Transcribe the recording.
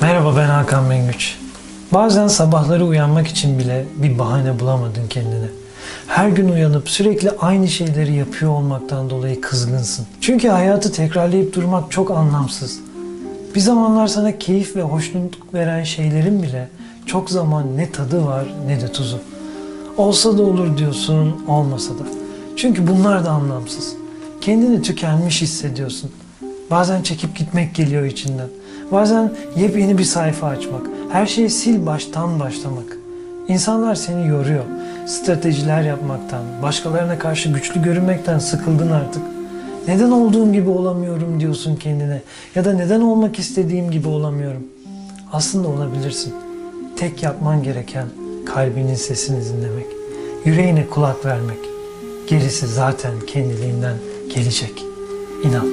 Merhaba ben Hakan Mengüç. Bazen sabahları uyanmak için bile bir bahane bulamadın kendine. Her gün uyanıp sürekli aynı şeyleri yapıyor olmaktan dolayı kızgınsın. Çünkü hayatı tekrarlayıp durmak çok anlamsız. Bir zamanlar sana keyif ve hoşnutluk veren şeylerin bile çok zaman ne tadı var ne de tuzu. Olsa da olur diyorsun, olmasa da. Çünkü bunlar da anlamsız. Kendini tükenmiş hissediyorsun. Bazen çekip gitmek geliyor içinden. Bazen yepyeni bir sayfa açmak. Her şeyi sil baştan başlamak. İnsanlar seni yoruyor. Stratejiler yapmaktan, başkalarına karşı güçlü görünmekten sıkıldın artık. Neden olduğum gibi olamıyorum diyorsun kendine. Ya da neden olmak istediğim gibi olamıyorum. Aslında olabilirsin. Tek yapman gereken kalbinin sesini dinlemek. Yüreğine kulak vermek. Gerisi zaten kendiliğinden gelecek. İnan.